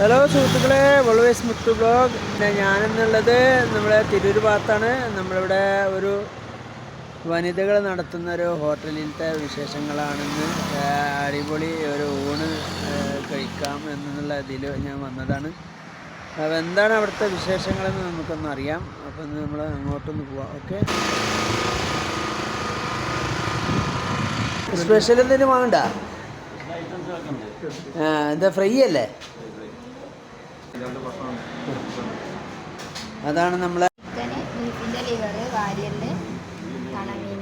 Hello സുഹൃത്തുക്കളെ വോൾവേസ് മുത്തു blog. ഞാനെന്നുള്ളത് നമ്മുടെ തിരൂർ ഭാഗത്താണ്. നമ്മളിവിടെ ഒരു വനിതകൾ നടത്തുന്ന ഒരു ഹോട്ടലിലത്തെ വിശേഷങ്ങളാണെന്ന് അടിപൊളി ഒരു ഊണ് കഴിക്കാം എന്നുള്ള ഇതിൽ ഞാൻ വന്നതാണ്. അപ്പോൾ എന്താണ് അവിടുത്തെ വിശേഷങ്ങളെന്ന് നമുക്കൊന്ന് അറിയാം. അപ്പോൾ നമ്മൾ അങ്ങോട്ടൊന്ന് പോവാം. ഓക്കെ? സ്പെഷ്യൽ എന്തെങ്കിലും വാങ്ങണ്ട? എന്താ ഫ്രൈ അല്ലേ അതാണ് നമ്മളെ ചിക്കന് ബീഫിന്റെ ലിവറ് വാരിയൽ കണമീൻ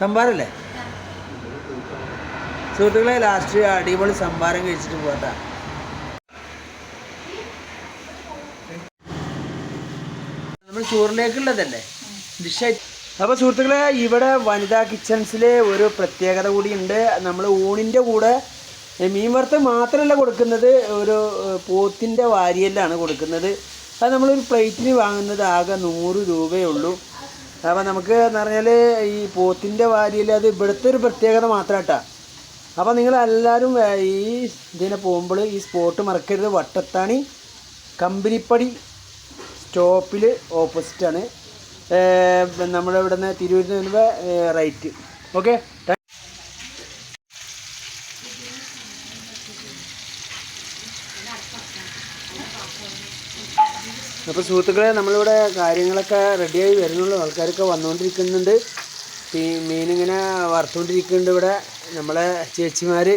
സംഭാരല്ലേ സുഹൃത്തുക്കളെ ലാസ്റ്റ് അടിപൊളി സംഭാരം കഴിച്ചിട്ട് പോട്ടാ നമ്മൾ ചോറിലേക്കുള്ളതല്ലേ? ഡിഷായി. അപ്പോൾ സുഹൃത്തുക്കളെ ഇവിടെ വനിതാ കിച്ചൺസിൽ ഒരു പ്രത്യേകത കൂടിയുണ്ട്. നമ്മൾ ഊണിന്റെ കൂടെ മീൻ വറുത്ത് മാത്രമല്ല കൊടുക്കുന്നത് ഒരു പോത്തിന്റെ വാരിയല്ലാണ് കൊടുക്കുന്നത്. അത് നമ്മളൊരു പ്ലേറ്റിന് വാങ്ങുന്നത് ആകെ നൂറ് രൂപയേ ഉള്ളൂ. അപ്പോൾ നമുക്ക് എന്ന് പറഞ്ഞാൽ ഈ പോത്തിന്റെ വാരിയിൽ അത് ഇവിടുത്തെ ഒരു പ്രത്യേകത മാത്രം കേട്ടോ അപ്പോൾ നിങ്ങൾ എല്ലാവരും ഈ ഇതിനെ പോകുമ്പോൾ ഈ സ്പോട്ട് മറക്കരുത്. വട്ടത്താണി കമ്പനിപ്പടി സ്റ്റോപ്പിൽ ഓപ്പോസിറ്റാണ്. നമ്മുടെ ഇവിടെ നിന്ന് തിരൂരിൽ റൈറ്റ്. ഓക്കെ? അപ്പോൾ സുഹൃത്തുക്കളെ നമ്മളിവിടെ കാര്യങ്ങളൊക്കെ റെഡിയായി വരുന്നുള്ളൂ. ആൾക്കാരൊക്കെ വന്നുകൊണ്ടിരിക്കുന്നുണ്ട് മീനിങ്ങനെ വറുത്തുകൊണ്ടിരിക്കുന്നുണ്ട് ഇവിടെ. നമ്മളെ ചേച്ചിമാർ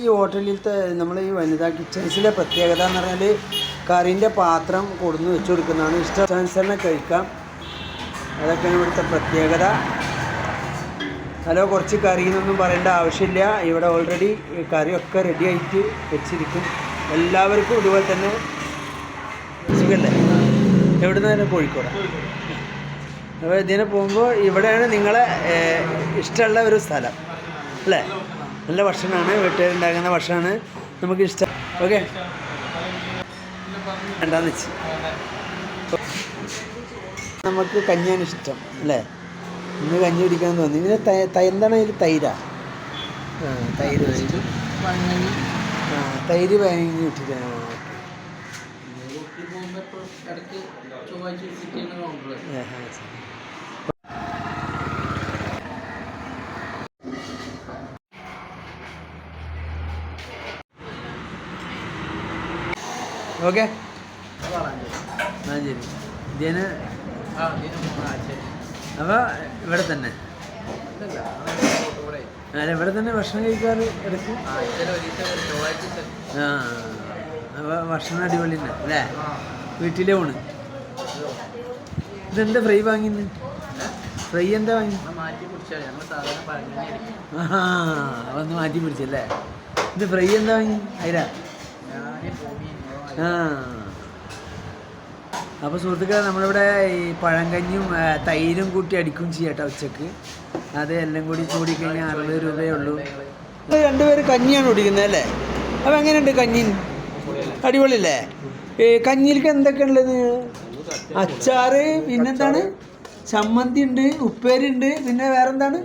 ഈ ഹോട്ടലിലത്തെ നമ്മൾ ഈ വനിതാ കിച്ചൺസിലെ പ്രത്യേകത എന്ന് പറഞ്ഞാൽ കറിന്റെ പാത്രം കൊടുന്ന് വെച്ച് കൊടുക്കുന്നതാണ്. ഇഷ്ടാനുസരണം കഴിക്കാം. അതൊക്കെയാണ് ഇവിടുത്തെ പ്രത്യേകത. ഹലോ കുറച്ച് കറി എന്നൊന്നും പറയേണ്ട ആവശ്യമില്ല. ഇവിടെ ഓൾറെഡി കറിയൊക്കെ റെഡി ആയിട്ട് വെച്ചിരിക്കും. എല്ലാവർക്കും ഇതുപോലെ തന്നെ സുഖല്ലേ എവിടെ നിന്നാണ് കോഴിക്കോട്. അപ്പോൾ ഇതിനെ പോകുമ്പോൾ ഇവിടെയാണ് നിങ്ങളെ ഇഷ്ടമുള്ള ഒരു സ്ഥലം. അല്ലേ? നല്ല ഭക്ഷണമാണ് വീട്ടുകാരുണ്ടാക്കുന്ന ഭക്ഷണമാണ്. നമുക്ക് ഇഷ്ടം ഓക്കെ. വേണ്ടാന്ന് വെച്ച്. നമുക്ക് കഞ്ഞിയാണ് ഇഷ്ടം അല്ലേ? ഇന്ന് കഞ്ഞി കുടിക്കാൻ തോന്നി. ഇതിന് തൈ എന്താണ് ഇതിൽ തൈരാ? ആ തൈര് ആ തൈര് വാങ്ങി കിട്ടില്ല ഓക്കെ. ആ ശരി. ഇതിന് അപ്പോൾ ഇവിടെ തന്നെ. അല്ല ഇവിടെ തന്നെ ഭക്ഷണം കഴിക്കാറ് ഇടയ്ക്ക്? ആ അപ്പോൾ ഭക്ഷണം അടിപൊളി തന്നെ അല്ലേ? വീട്ടിലെ ഊണ്. ഇതെന്താ ഫ്രൈ വാങ്ങിന്ന്? ഫ്രൈ എന്താ വാങ്ങി? ആ ഒന്ന് മാറ്റി പിടിച്ചല്ലേ ഇത് ഫ്രൈ എന്താ വാങ്ങി? അയില. ആ. അപ്പോൾ സുഹൃത്തുക്കളെ നമ്മളിവിടെ ഈ പഴങ്കഞ്ഞും തൈരും കൂട്ടി അടിക്കും ചെയ്യട്ടോ ഉച്ചയ്ക്ക്. അത് എല്ലാം കൂടി കൂടി കഴിഞ്ഞാൽ അറുപത് രൂപയേ ഉള്ളൂ. രണ്ടുപേര് കഞ്ഞിയാണ് കുടിക്കുന്നത് അല്ലേ? അപ്പോൾ എങ്ങനെയുണ്ട് കഞ്ഞി? അടിപൊളിയല്ലേ? ഈ കഞ്ഞിയിലേക്ക് എന്തൊക്കെയുള്ളത് അച്ചാറ് പിന്നെന്താണ്? ചമ്മന്തി ഉണ്ട് ഉപ്പേരി ഉണ്ട് പിന്നെ വേറെന്താണ്?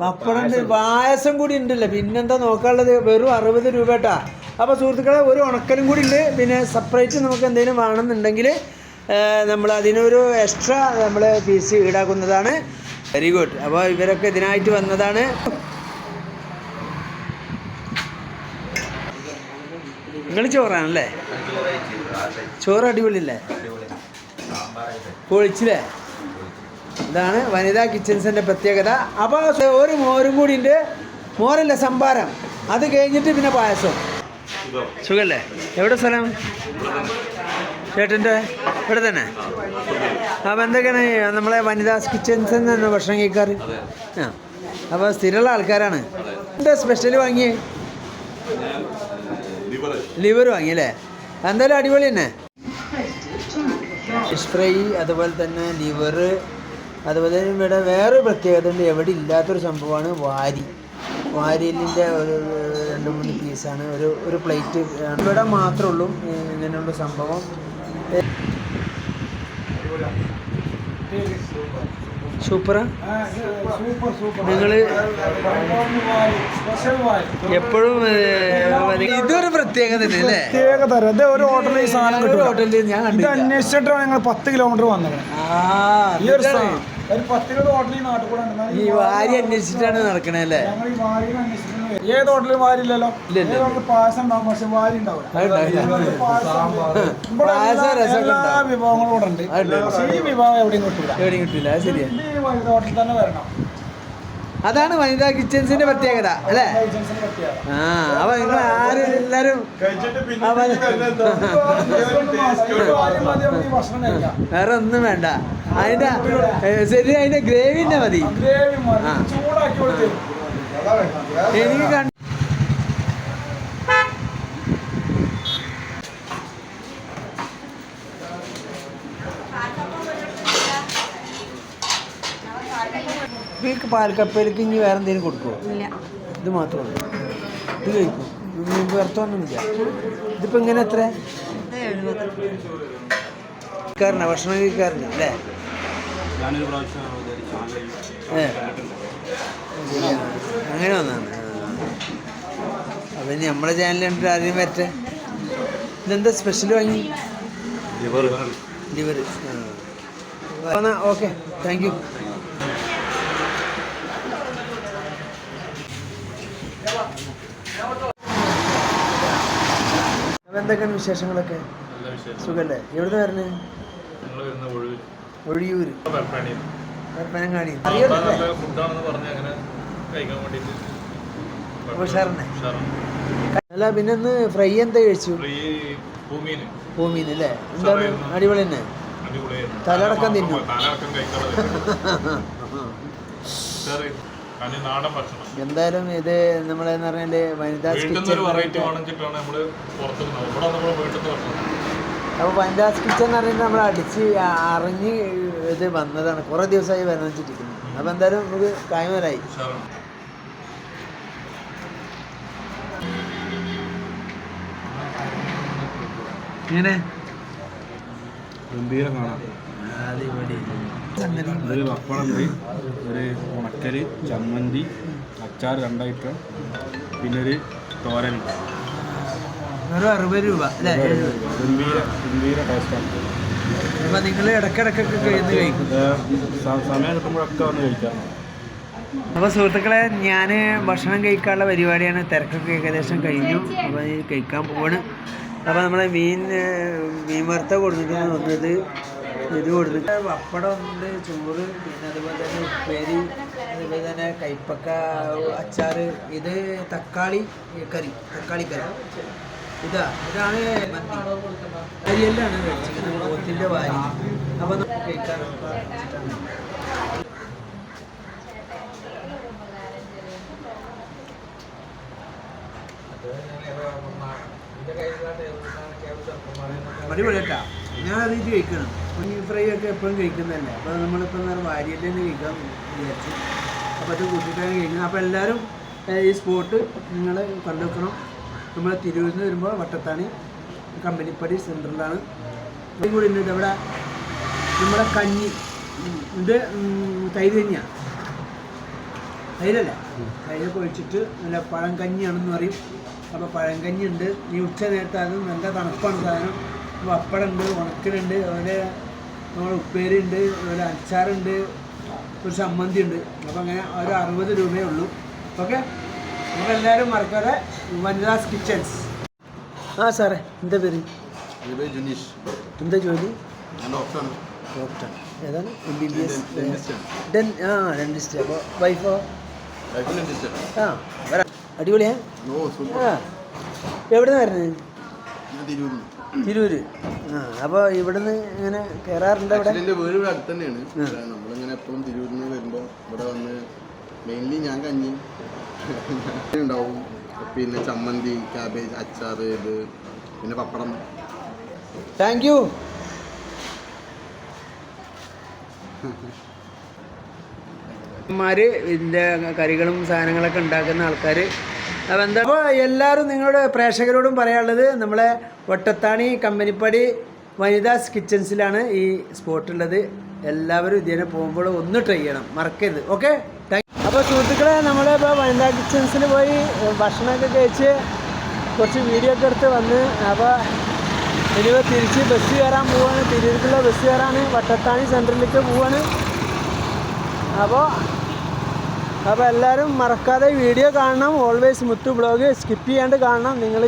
പപ്പടം ഉണ്ട് പായസം കൂടി ഉണ്ടല്ലേ? പിന്നെന്താ നോക്കാനുള്ളത്? വെറും അറുപത് രൂപ കേട്ടാ. അപ്പോൾ സുഹൃത്തുക്കളെ ഒരു ഉണക്കലും കൂടി ഉണ്ട്. പിന്നെ സെപ്പറേറ്റ് നമുക്ക് എന്തെങ്കിലും വേണമെന്നുണ്ടെങ്കിൽ നമ്മൾ അതിനൊരു എക്സ്ട്രാ നമ്മൾ ഫീസ് ഈടാക്കുന്നതാണ്. വെരി ഗുഡ് അപ്പോൾ ഇവരൊക്കെ ഇതിനായിട്ട് വന്നതാണ്. നിങ്ങൾ ചോറാണല്ലേ? ചോറ് അടിപൊളിയല്ലേ? പൊളിച്ചില്ലേ? ഇതാണ് വനിതാ കിച്ചൻസിന്റെ പ്രത്യേകത. അപ്പോൾ ഒരു മോരും കൂടി ഉണ്ട്. മോരല്ല സംഭാരം. അത് കഴിഞ്ഞിട്ട് പിന്നെ പായസം. സുഖല്ലേ? എവിടെ സ്ഥലം? ചേട്ടന്റെ ഇവിടെ തന്നെ? അപ്പം എന്തൊക്കെയാണ് നമ്മളെ വനിതാ കിച്ചൻസ് എന്നാണ് ഭക്ഷണം കഴിക്കാറ്? ആ അപ്പോൾ സ്ഥിരമുള്ള ആൾക്കാരാണ്. എന്താ സ്പെഷ്യൽ വാങ്ങിയേ? ലിവർ വാങ്ങി അല്ലേ എന്തായാലും അടിപൊളി തന്നെ. ഫിഷ് ഫ്രൈ അതുപോലെ തന്നെ ലിവർ അതുപോലെ തന്നെ ഇവിടെ വേറൊരു പ്രത്യേകത ഉണ്ട്. എവിടെ ഇല്ലാത്തൊരു സംഭവമാണ് വാരി. വാരിയലിന്റെ ഒരു രണ്ട് മൂന്ന് പീസാണ്. ഒരു ഒരു പ്ലേറ്റ് ഇവിടെ മാത്രമേ ഉള്ളൂ ഇങ്ങനെയുള്ള സംഭവം. സൂപ്പറാ. നിങ്ങൾ എപ്പോഴും ഇതൊരു പ്രത്യേകത അല്ലേ പ്രത്യേക തരം ഇത് ഒരു ഹോട്ടലിൽ ഈ സാധനം ഹോട്ടലിൽ ഞാൻ അന്വേഷിച്ചിട്ടാണ് ഞങ്ങൾ പത്ത് കിലോമീറ്റർ വന്നത്. ആ ഈ ഒരു സ്ഥലം സാധനം. ഒരു പത്തിരുപത് ഹോട്ടലിൽ നാട്ടിൽ കൂടെ ഉണ്ട്. എന്നാൽ ഈ വാരി അന്വേഷിച്ചിട്ടാണ് നടക്കണല്ലേ ഏത് വാരില്ലല്ലോ ഹോട്ടലിൽ പായസം ഉണ്ടാവും. പക്ഷെ വാരി ഉണ്ടാവില്ല. വിഭവങ്ങളും ഉണ്ട്. ഈ വിഭവം എവിടെയും കിട്ടില്ല എവിടെയും കിട്ടില്ല ഹോട്ടലിൽ തന്നെ വരണം. അതാണ് വനിതാ കിച്ചൻസിന്റെ പ്രത്യേകത അല്ലേ? ആ അപ്പൊ നിങ്ങൾ ആരും എല്ലാരും വേറെ ഒന്നും വേണ്ട. അതിന്റെ ശരി അതിന്റെ ഗ്രേവിന്റെ മതി. എനിക്ക് കണ്ട ഈ പാൽക്കപ്പയിലേക്ക് ഇനി വേറെ എന്തെങ്കിലും കൊടുക്കുമോ ഇല്ല. ഇത് മാത്രമേ ഇത് കഴിക്കും. ഇത് ഒന്നുമില്ല. ഇതിപ്പോ ഇങ്ങനെ എത്ര? കഴിക്കാറില്ല ഭക്ഷണം കഴിക്കാറില്ല അല്ലേ. അങ്ങനെ വന്നാണ്. അപ്പം ഇനി നമ്മുടെ ചാനൽ കണ്ടിട്ട് ആദ്യം വരട്ടെ. ഇതെന്താ സ്പെഷ്യൽ വാങ്ങി? ലിവർ ഓക്കെ താങ്ക് യു അപ്പം എന്തൊക്കെയാണ് വിശേഷങ്ങളൊക്കെ സുഖല്ലേ എവിടുന്ന് വരണേ ഒഴിയൂര് പരപ്പനങ്ങാടി ഉഷാറിനെ അല്ല പിന്നെ ഒന്ന് ഫ്രൈ എന്താ കഴിച്ചു ഭൂമിയിൽ അല്ലേ എന്താണ് അടിപൊളി തന്നെ തലടക്കം തിന്നു. എന്തായാലും ഇത് നമ്മളെ പറഞ്ഞാൽ വനിതാസ് അപ്പോൾ വനിതാസ് കിച്ചൺ എന്ന് പറയുന്നത് നമ്മൾ അടിച്ച് അറിഞ്ഞ് ഇത് വന്നതാണ്. കുറേ ദിവസമായി വരണം അപ്പൊ അപ്പോൾ എന്തായാലും നമുക്ക് ഉഷാറാണ്. ഇങ്ങനെ ഗംഭീരം കാണാം. ഒരു പപ്പടം പപ്പടമുണ്ട് ഒരു ഉണക്കൽ ചമ്മന്തി അച്ചാർ രണ്ടായിട്ട് പിന്നെ ഒരു തോരൻ. ഒരു അറുപത് രൂപ അല്ലേ? ഗംഭീര ഗംഭീര ടേസ്റ്റാണ് അപ്പൊ നിങ്ങൾ ഇടയ്ക്കിടയ്ക്കൊക്കെ കഴിയുന്ന കഴിക്കും. സമയം കിട്ടുമ്പോഴൊക്കെ വന്ന് കഴിക്കാറുണ്ട് അപ്പോൾ സുഹൃത്തുക്കളെ ഞാൻ ഭക്ഷണം കഴിക്കാനുള്ള പരിപാടിയാണ് തിരക്കൊക്കെ ഏകദേശം കഴിഞ്ഞു. അപ്പോൾ കഴിക്കാൻ പോവാണ്. അപ്പോൾ നമ്മളെ മീൻ മീൻ വറുത്ത കൊടുത്തിട്ട് വന്നത് ഇത് കൊടുത്തിട്ട് പപ്പടം ഉണ്ട് ചോറ് പിന്നെ അതുപോലെ തന്നെ ഉപ്പേരി അതുപോലെ തന്നെ കൈപ്പക്ക അച്ചാർ ഇത് തക്കാളി കറി തക്കാളി കറി. ഇതാ ഇതാണ് മന്തി കഴിച്ചിരിക്കുന്നത് പോത്തിന്റെ വാരി. അപ്പോൾ കഴിക്കാറുണ്ട് Thank വെച്ചിട്ടാണ് അടിപൊളി കേട്ടാ ഞാൻ അതിട്ട് കഴിക്കണം. മീൻ ഫ്രൈ ഒക്കെ എപ്പോഴും കഴിക്കുന്നതല്ലേ? അപ്പോൾ നമ്മളിപ്പോൾ എന്താ വാരിയല്ലേ കഴിക്കാൻ വിചാരിച്ചു. അപ്പോൾ അത് കൂട്ടിയിട്ടാണ് കഴിക്കുന്നത്. അപ്പോൾ എല്ലാവരും ഈ സ്പോട്ട് നിങ്ങൾ കണ്ടുവെക്കണം. നമ്മൾ തിരൂരിൽ നിന്ന് വരുമ്പോൾ വട്ടത്താണ് കമ്പനിപ്പടി സെന്ററിലാണ് കൂടി ഉണ്ട് ഇവിടെ നമ്മുടെ കഞ്ഞി ഇത് തൈര് തന്നെയാണ് തൈരല്ല? തൈരൊക്കെ പൊഴിച്ചിട്ട് നല്ല പഴം കഞ്ഞിയാണെന്ന് പറയും. അപ്പോൾ പഴം കഞ്ഞി ഉണ്ട് ഈ ഉച്ച നേരത്തെ അത് നല്ല തണുപ്പാണ് സാധനം. പപ്പടം ഉണ്ട് ഉണക്കലുണ്ട് അതുപോലെ നമ്മൾ ഉപ്പേരി ഉണ്ട് അതുപോലെ അച്ചാറുണ്ട് ഒരു ചമ്മന്തി ഉണ്ട് അപ്പോൾ അങ്ങനെ ഒരു അറുപത് രൂപയേ ഉള്ളൂ. ഓക്കെ? നമുക്ക് എല്ലാവരും മറക്കാതെ വനിതാസ് കിച്ചൻസ്. ആ സാറേ എന്താ പേര്? ജുനീഷ്. എന്താ ജോലി? ഡോക്ടറാണ്. ഡോക്ടർ ഏതാണ്? M B B S. Den ആ ഡെന്റിസ്റ്റ് അപ്പോൾ വൈഫോ? ആ അടിപൊളിയാ? ഓ സൂപ്പർ. ആ. എവിടെ നിന്ന് വരുന്നത് തിരൂര്. ആ അപ്പോൾ ഇവിടുന്ന് ഇങ്ങനെ കേറാറുണ്ട് ഇവിടെ എന്റെ വീട് ഇവിടെ അടുത്ത് തന്നെയാണ്. നമ്മളിങ്ങനെ എപ്പോഴും തിരൂരിൽ നിന്ന് വരുമ്പോൾ ഇവിടെ വന്ന് മെയിൻലി ഞാൻ കഞ്ഞി. ഉണ്ടാവും. പിന്നെ ചമ്മന്തി ക്യാബേജ് അച്ചാർ ഇത് പിന്നെ പപ്പടം. താങ്ക് യു മാർ ഇതിന്റെ കറികളും സാധനങ്ങളൊക്കെ ഉണ്ടാക്കുന്ന ആൾക്കാർ അപ്പോൾ അപ്പോൾ എല്ലാവരും നിങ്ങളുടെ പ്രേക്ഷകരോടും പറയാനുള്ളത് നമ്മളെ ഒട്ടത്താണി കമ്പനിപ്പടി വനിതാസ് കിച്ചൻസിലാണ് ഈ സ്പോട്ടുള്ളത് എല്ലാവരും ഇതിനെ പോകുമ്പോൾ ഒന്ന് ട്രൈ ചെയ്യണം. മറക്കരുത്. ഓക്കെ അപ്പോൾ സുഹൃത്തുക്കളെ നമ്മളിപ്പോൾ വനിതാ കിച്ചൻസിൽ പോയി ഭക്ഷണമൊക്കെ കഴിച്ച് കുറച്ച് വീഡിയോ ഒക്കെ എടുത്ത് വന്ന് അപ്പോൾ ഇനിയിപ്പോൾ തിരിച്ച് ബസ് കയറാൻ പോവാണ്. തിരൂർക്കുള്ള ബസ് കയറാണ്. വട്ടത്താണി സെന്ററിലേക്ക് പോവാണ്. അപ്പോൾ അപ്പോൾ എല്ലാവരും മറക്കാതെ വീഡിയോ കാണണം. ഓൾവേസ് മുത്തു ബ്ലോഗ് സ്കിപ്പ് ചെയ്യാണ്ട് കാണണം. നിങ്ങൾ